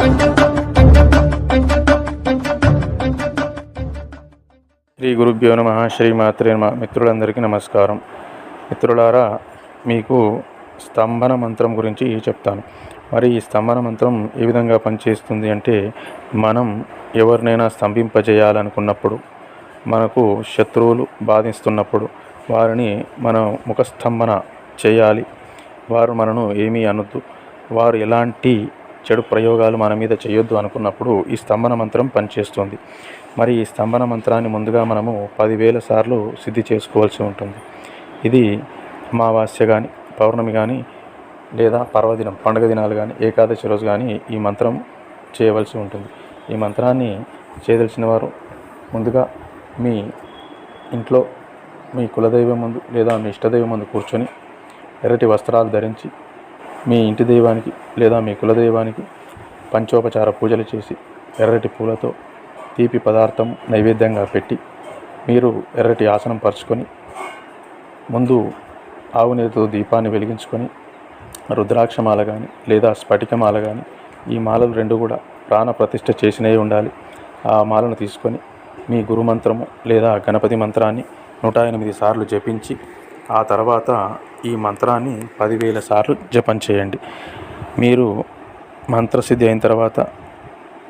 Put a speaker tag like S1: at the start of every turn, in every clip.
S1: శ్రీ గురుభ్యో నమ శ్రీ మాత్రే నమ. మిత్రులందరికీ నమస్కారం. మిత్రులారా మీకు స్తంభన మంత్రం గురించి చెప్తాను. మరి ఈ స్తంభన మంత్రం ఏ విధంగా పనిచేస్తుంది అంటే మనం ఎవరినైనా స్తంభింపజేయాలనుకున్నప్పుడు మనకు శత్రువులు బాధిస్తున్నప్పుడు వారిని మనం ముఖస్తంభన చేయాలి. వారు మనను ఏమీ అనొద్దు. వారు ఎలాంటి చెడు ప్రయోగాలు మన మీద చేయొద్దు అనుకున్నప్పుడు ఈ స్తంభన మంత్రం పనిచేస్తుంది. మరి ఈ స్తంభన మంత్రాన్ని ముందుగా మనము పదివేల సార్లు సిద్ధి చేసుకోవాల్సి ఉంటుంది. ఇది అమావాస్య కానీ పౌర్ణమి కానీ లేదా పర్వదినం పండుగ దినాలు కానీ ఏకాదశి రోజు కానీ ఈ మంత్రం చేయవలసి ఉంటుంది. ఈ మంత్రాన్ని చేయదలిచిన వారు ముందుగా మీ ఇంట్లో మీ కులదైవం ముందు లేదా మీ ఇష్టదైవం ముందు కూర్చొని ఎర్రటి వస్త్రాలు ధరించి మీ ఇంటి దైవానికి లేదా మీ కులదైవానికి పంచోపచార పూజలు చేసి ఎర్రటి పూలతో తీపి పదార్థం నైవేద్యంగా పెట్టి మీరు ఎర్రటి ఆసనం పరుచుకొని ముందు ఆవు నేతితో దీపాన్ని వెలిగించుకొని రుద్రాక్షమాల కానీ లేదా స్ఫటికమాల కానీ ఈ మాలలు రెండు కూడా ప్రాణ ప్రతిష్ఠ చేసినవి ఉండాలి. ఆ మాలను తీసుకొని మీ గురుమంత్రము లేదా గణపతి మంత్రాన్ని నూట ఎనిమిది సార్లు జపించి ఆ తర్వాత ఈ మంత్రాన్ని పదివేల సార్లు జపం చేయండి. మీరు మంత్రసిద్ధి అయిన తర్వాత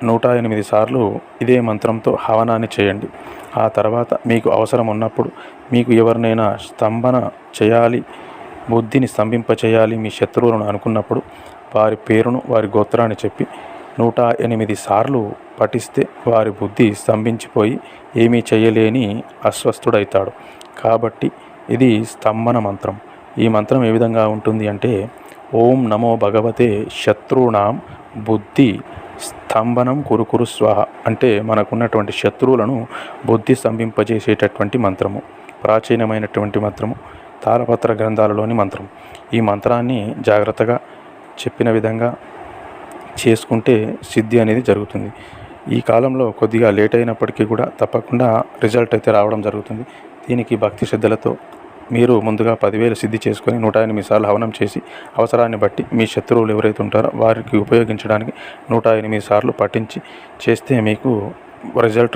S1: నూట ఎనిమిది సార్లు ఇదే మంత్రంతో హవనాన్ని చేయండి. ఆ తర్వాత మీకు అవసరం ఉన్నప్పుడు మీకు ఎవరినైనా స్తంభన చేయాలి బుద్ధిని స్తంభింప చేయాలి మీ శత్రువులను అనుకున్నప్పుడు వారి పేరును వారి గోత్రాన్ని చెప్పి నూట ఎనిమిది సార్లు పఠిస్తే వారి బుద్ధి స్తంభించిపోయి ఏమీ చేయలేని అస్వస్థుడైతాడు. కాబట్టి ఇది స్తంభన మంత్రం. ఈ మంత్రం ఏ విధంగా ఉంటుంది అంటే ఓం నమో భగవతే శత్రువునాం బుద్ధి స్తంభనం కురుకురు స్వాహ అంటే మనకున్నటువంటి శత్రువులను బుద్ధి స్తంభింపజేసేటటువంటి మంత్రము. ప్రాచీనమైనటువంటి మంత్రము. తాళపత్ర గ్రంథాలలోని మంత్రం. ఈ మంత్రాన్ని జాగ్రత్తగా చెప్పిన విధంగా చేసుకుంటే సిద్ధి అనేది జరుగుతుంది. ఈ కాలంలో కొద్దిగా లేట్ అయినప్పటికీ కూడా తప్పకుండా రిజల్ట్ అయితే రావడం జరుగుతుంది. దీనికి భక్తి శ్రద్ధలతో మీరు ముందుగా పదివేలు సిద్ధి చేసుకొని నూట ఎనిమిది సార్లు హవనం చేసి అవసరాన్ని బట్టి మీ శత్రువులు ఎవరైతే ఉంటారో వారికి ఉపయోగించడానికి నూట ఎనిమిది సార్లు పఠించి చేస్తే మీకు రిజల్ట్